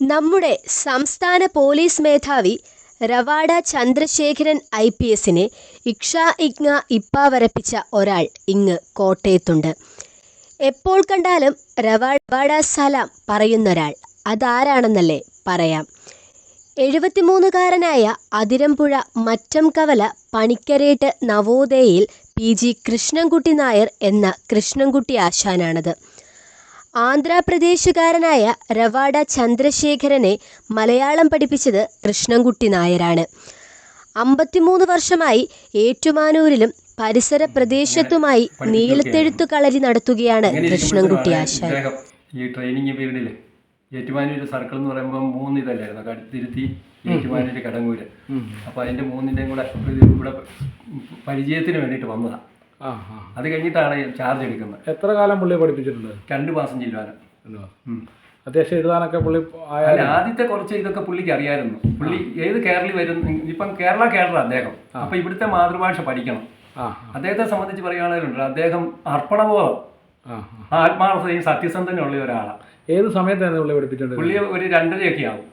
നമ്മുടെ സംസ്ഥാന പോലീസ് മേധാവി റവാഡ ചന്ദ്രശേഖരൻ ഐ പി എസിനെ ഇക്ഷ ഇഗ്ന ഇപ്പ വരപ്പിച്ച ഒരാൾ ഇങ്ങ് കോട്ടയത്തുണ്ട്. എപ്പോൾ കണ്ടാലും റവാഡ സലാം പറയുന്നൊരാൾ. അതാരാണെന്നല്ലേ പറയാം. എഴുപത്തിമൂന്നുകാരനായ അതിരമ്പുഴ മറ്റം കവല പണിക്കരേട്ട് നവോദയയിൽ പി ജി കൃഷ്ണൻകുട്ടി നായർ എന്ന കൃഷ്ണൻകുട്ടി ആശാനാണത്. ആന്ധ്രാപ്രദേശുകാരനായ രവാഡ ചന്ദ്രശേഖരനെ മലയാളം പഠിപ്പിച്ചത് കൃഷ്ണൻകുട്ടി നായരാണ്. അമ്പത്തിമൂന്ന് വർഷമായി ഏറ്റുമാനൂരിലും പരിസര പ്രദേശത്തുമായി നീലത്തെഴുത്തു കളരി നടത്തുകയാണ് കൃഷ്ണൻകുട്ടി ആശാൻ. ഈ ട്രെയിനിങ് പീരീഡിൽ ഏറ്റുമാനൂർ സർക്കിൾ എന്ന് പറയുമ്പോൾ മൂന്ന് ഇതല്ലായിരുന്നു കടുത്തിരുത്തി ഏറ്റുമാനൂർ കടങ്ങൂര്. അപ്പോൾ അതിന്റെ മൂന്നിന്റെയും കൂടെ ഇവിടെ പരിചയത്തിന് വേണ്ടിയിട്ട് വന്നതാണ് അത് കഴിഞ്ഞിട്ടാണ് ചാർജ് എടുക്കുന്നത്. എത്ര കാലം പുള്ളിയെ പഠിപ്പിച്ചിട്ടുണ്ട്? രണ്ട് മാസം ചെല്ലുവാനും. അത്യാവശ്യം എഴുതാനൊക്കെ പുള്ളി അല്ല ആദ്യത്തെ കുറച്ച് ഇതൊക്കെ പുള്ളിക്ക് അറിയായിരുന്നു. പുള്ളി ഏത് കേരളി വരുന്ന ഇപ്പം കേരള കേരള അദ്ദേഹം. അപ്പം ഇവിടുത്തെ മാതൃഭാഷ പഠിക്കണം. അദ്ദേഹത്തെ സംബന്ധിച്ച് പറയുകയാണെങ്കിലുണ്ട് അദ്ദേഹം അർപ്പണബോധം. ആത്മാർത്ഥതയും സത്യസന്ധനുള്ള ഒരാളാണ് ഏത് സമയത്താണ് പുള്ളി പഠിപ്പിച്ചിട്ടുണ്ട് പുള്ളി ഒരു രണ്ടരയൊക്കെ ആവും.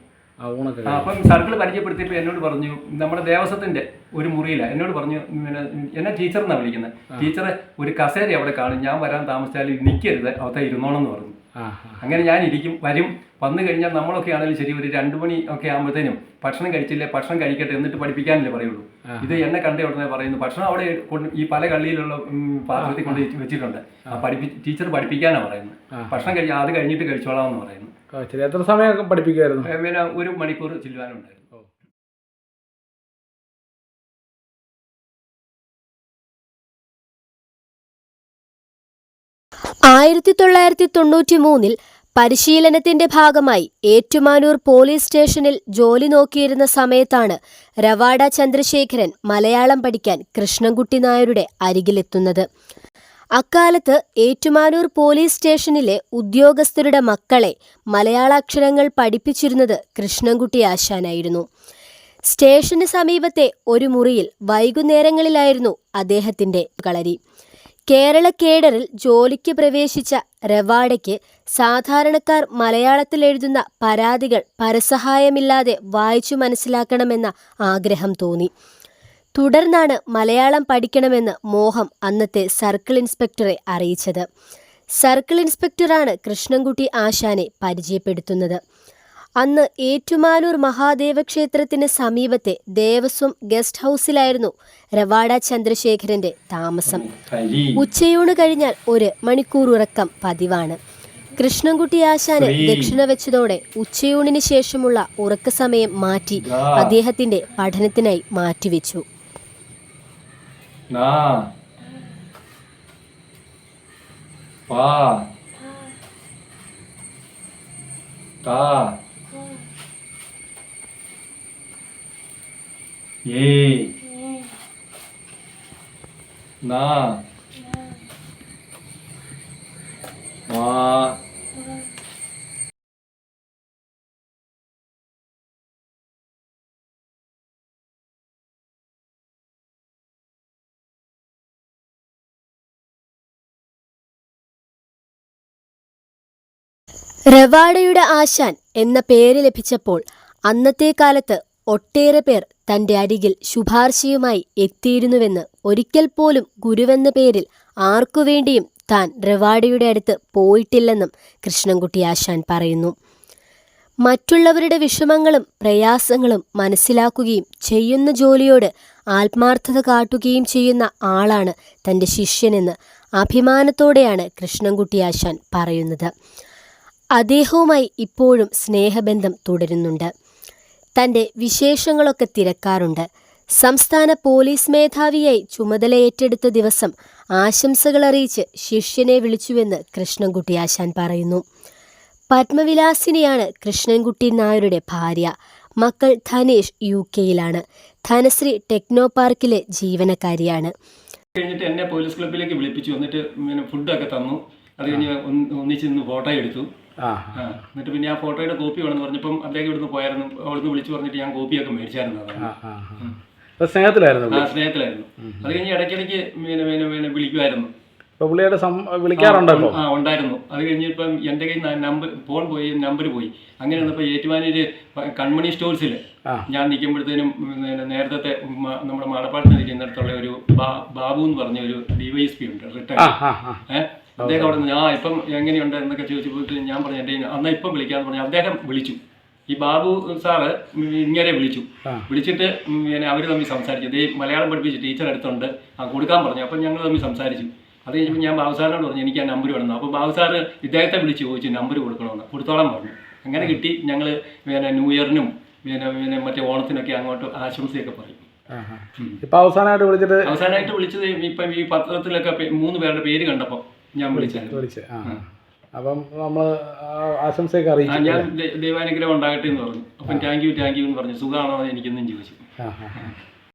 അപ്പം സർക്കിൾ പരിചയപ്പെടുത്തിയപ്പോൾ എന്നോട് പറഞ്ഞു നമ്മുടെ ദേവസ്വത്തിന്റെ ഒരു മുറിയില എന്നോട് പറഞ്ഞു പിന്നെ എന്നെ ടീച്ചർ എന്നാണ് വിളിക്കുന്നത് ടീച്ചറെ ഒരു കസേര അവിടെ കാണും ഞാൻ വരാൻ താമസിച്ചാൽ നിൽക്കരുത് അവിടെ ഇരുന്നോണം എന്ന് പറഞ്ഞു. അങ്ങനെ ഞാൻ ഇരിക്കും വരും. വന്നു കഴിഞ്ഞാൽ നമ്മളൊക്കെ ആണെങ്കിലും ശരി ഒരു രണ്ടു മണി ഒക്കെ ആകുമ്പോഴത്തേനും ഭക്ഷണം കഴിച്ചില്ലേ ഭക്ഷണം കഴിക്കട്ടെ എന്നിട്ട് പഠിപ്പിക്കാനല്ലേ പറയുള്ളൂ. ഇത് എന്നെ കണ്ട ഉടനെ പറയുന്നു ഭക്ഷണം അവിടെ ഈ പല കള്ളിയിലുള്ള പാത്രത്തിൽ കൊണ്ട് വെച്ചിട്ടുണ്ട്. ആ. പഠിപ്പി ടീച്ചർ പഠിപ്പിക്കാനാണ് പറയുന്നത്. ഭക്ഷണം കഴിച്ച് അത് കഴിഞ്ഞിട്ട് കഴിച്ചോളാം എന്ന് പറയുന്നു. എത്ര സമയം പഠിപ്പിക്കുമായിരുന്നു പിന്നെ ഒരു മണിക്കൂർ ചെല്ലുവാനുണ്ടായിരുന്നു. ആയിരത്തി തൊള്ളായിരത്തി തൊണ്ണൂറ്റി മൂന്നിൽ പരിശീലനത്തിന്റെ ഭാഗമായി ഏറ്റുമാനൂർ പോലീസ് സ്റ്റേഷനിൽ ജോലി നോക്കിയിരുന്ന സമയത്താണ് രവാഡ ചന്ദ്രശേഖരൻ മലയാളം പഠിക്കാൻ കൃഷ്ണൻകുട്ടി നായരുടെ അരികിലെത്തുന്നത്. അക്കാലത്ത് ഏറ്റുമാനൂർ പോലീസ് സ്റ്റേഷനിലെ ഉദ്യോഗസ്ഥരുടെ മക്കളെ മലയാളാക്ഷരങ്ങൾ പഠിപ്പിച്ചിരുന്നത് കൃഷ്ണൻകുട്ടി ആശാനായിരുന്നു. സ്റ്റേഷന് സമീപത്തെ ഒരു മുറിയിൽ വൈകുന്നേരങ്ങളിലായിരുന്നു അദ്ദേഹത്തിന്റെ കളരി. കേരള കേഡറിൽ ജോലിക്ക് പ്രവേശിച്ച രവാഡയ്ക്ക് സാധാരണക്കാർ മലയാളത്തിൽ എഴുതുന്ന പരാതികൾ പരസഹായമില്ലാതെ വായിച്ചു മനസ്സിലാക്കണമെന്ന ആഗ്രഹം തോന്നി. തുടർന്നാണ് മലയാളം പഠിക്കണമെന്ന് മോഹം അന്നത്തെ സർക്കിൾ ഇൻസ്പെക്ടറെ അറിയിച്ചത്. സർക്കിൾ ഇൻസ്പെക്ടറാണ് കൃഷ്ണൻകുട്ടി ആശാനെ പരിചയപ്പെടുത്തുന്നത്. അന്ന് ഏറ്റുമാലൂർ മഹാദേവ ക്ഷേത്രത്തിന് സമീപത്തെ ദേവസ്വം ഗസ്റ്റ് ഹൗസിലായിരുന്നു രവാഡ ചന്ദ്രശേഖരന്റെ താമസം. ഉച്ചയൂണ് കഴിഞ്ഞാൽ ഒരു മണിക്കൂർ ഉറക്കം പതിവാണ്. കൃഷ്ണൻകുട്ടി ആശാന് ദക്ഷിണ വെച്ചതോടെ ഉച്ചയൂണിന് ശേഷമുള്ള ഉറക്ക സമയം മാറ്റി അദ്ദേഹത്തിന്റെ പഠനത്തിനായി മാറ്റിവെച്ചു. ആ പാ. ഏ നാ. മാ റവാഡയുടെ ആശാൻ എന്ന പേര് ലഭിച്ചപ്പോൾ അന്നത്തെ കാലത്ത് ഒട്ടേറെ പേർ തന്റെ അരികിൽ ശുപാർശയുമായി എത്തിയിരുന്നുവെന്ന് ഒരിക്കൽ പോലും ഗുരുവെന്ന പേരിൽ ആർക്കുവേണ്ടിയും താൻ റെവാഡിയുടെ അടുത്ത് പോയിട്ടില്ലെന്നും കൃഷ്ണൻകുട്ടി ആശാൻ പറയുന്നു. മറ്റുള്ളവരുടെ വിഷമങ്ങളും പ്രയാസങ്ങളും മനസ്സിലാക്കുകയും ചെയ്യുന്ന ജോലിയോട് ആത്മാർത്ഥത കാട്ടുകയും ചെയ്യുന്ന ആളാണ് തന്റെ ശിഷ്യനെന്ന് അഭിമാനത്തോടെയാണ് കൃഷ്ണൻകുട്ടി ആശാൻ പറയുന്നത്. അദ്ദേഹവുമായി ഇപ്പോഴും സ്നേഹബന്ധം തുടരുന്നുണ്ട്. തന്റെ വിശേഷങ്ങളൊക്കെ തിരക്കാറുണ്ട്. സംസ്ഥാന പോലീസ് മേധാവിയായി ചുമതല ഏറ്റെടുത്ത ദിവസം ആശംസകൾ അറിയിച്ച് ശിഷ്യനെ വിളിച്ചുവെന്ന് കൃഷ്ണൻകുട്ടി ആശാൻ പറയുന്നു. പത്മവിലാസിനിയാണ് കൃഷ്ണൻകുട്ടി നായരുടെ ഭാര്യ. മക്കൾ ധനേഷ് യു കെയിലാണ്. ധനശ്രീ ടെക്നോ പാർക്കിലെ ജീവനക്കാരിയാണ്. കഴിഞ്ഞിട്ട് എന്നെ പോലീസ് ക്ലബിലേക്ക് വിളിപ്പിച്ചു. എന്നിട്ട് ഫുഡൊക്കെ തന്നു. അത് കഴിഞ്ഞ് ഒന്ന് ഒന്നിച്ച് നിന്ന് ഫോട്ടോ എടുത്തു. എന്നിട്ട് പിന്നെ ആ ഫോട്ടോയുടെ കോപ്പി വേണമെന്ന് പറഞ്ഞപ്പം അദ്ദേഹം ഇവിടുന്ന് പോയായിരുന്നു. അവിടുന്ന് വിളിച്ചു പറഞ്ഞിട്ട് ഞാൻ കോപ്പിയൊക്കെ മേടിച്ചായിരുന്നു സ്നേഹത്തിലായിരുന്നു ആ സ്നേഹത്തിലായിരുന്നു. അത് കഴിഞ്ഞ് ഇടയ്ക്കിടയ്ക്ക് പിന്നെ പിന്നെ പിന്നെ വിളിക്കുമായിരുന്നു. ഇപ്പൊ പുള്ളിയുടെ സം ആ ഉണ്ടായിരുന്നു. അത് കഴിഞ്ഞ് ഇപ്പം എന്റെ കയ്യിൽ നമ്പർ ഫോൺ പോയി നമ്പർ പോയി. അങ്ങനെ വന്നപ്പോൾ ഏറ്റുമാനൂര് കൺമണി സ്റ്റോഴ്സിൽ ഞാൻ നിൽക്കുമ്പോഴത്തേനും നേരത്തെ നമ്മുടെ മാടപ്പാട്ടിൽ നിൽക്കുന്നിടത്തുള്ള ഒരു ബാബു എന്ന് പറഞ്ഞ ഒരു ഡിവൈഎസ് ഉണ്ട് റിട്ടയർ ഏഹ് അദ്ദേഹം അവിടെ നിന്ന് ആ ഇപ്പം എങ്ങനെയുണ്ട്? എന്നൊക്കെ ചോദിച്ചു പോയിട്ട് ഞാൻ പറഞ്ഞു എന്റെ അന്നാ ഇപ്പം വിളിക്കാന്ന് പറഞ്ഞു. അദ്ദേഹം വിളിച്ചു. ഈ ബാബു സാറ് ഇങ്ങനെ വിളിച്ചു. വിളിച്ചിട്ട് പിന്നെ അവർ തമ്മിൽ സംസാരിച്ചു. ഇതേ മലയാളം പഠിപ്പിച്ച് ടീച്ചർ അടുത്തുണ്ട്. ആ കൊടുക്കാൻ പറഞ്ഞു. അപ്പം ഞങ്ങൾ തമ്മിൽ സംസാരിച്ചു. അത് കഴിഞ്ഞപ്പോൾ ഞാൻ ബാബു സാറിനോട് പറഞ്ഞു എനിക്ക് ആ നമ്പർ വേണം. അപ്പോൾ ബാബു സാറ് ഇദ്ദേഹത്തെ വിളിച്ച് ചോദിച്ചു നമ്പർ കൊടുക്കണമെന്ന്. കൊടുത്തോളം പറഞ്ഞു. അങ്ങനെ കിട്ടി. ഞങ്ങൾ പിന്നെ ന്യൂ ഇയറിനും പിന്നെ പിന്നെ മറ്റേ ഓണത്തിനൊക്കെ അങ്ങോട്ട് ആശംസയൊക്കെ പറയും. ഇപ്പൊ അവസാനമായിട്ട് വിളിച്ചിട്ട് അവസാനമായിട്ട് വിളിച്ചത് ഇപ്പം ഈ പത്രത്തിലൊക്കെ മൂന്ന് പേരുടെ പേര് കണ്ടപ്പോൾ ഞാൻ വിളിച്ചായിരുന്നു വിളിച്ച്. ആ. അപ്പം നമ്മൾ ആശംസയൊക്കെ അറിയിച്ചു. ഞാൻ ദൈവാനുഗ്രഹം ഉണ്ടാകട്ടെ എന്ന് പറഞ്ഞു. അപ്പം താങ്ക് യു താങ്ക് യു എന്ന് പറഞ്ഞു. സുഖമാണോ എന്ന് എനിക്കൊന്നും ചോദിച്ചു.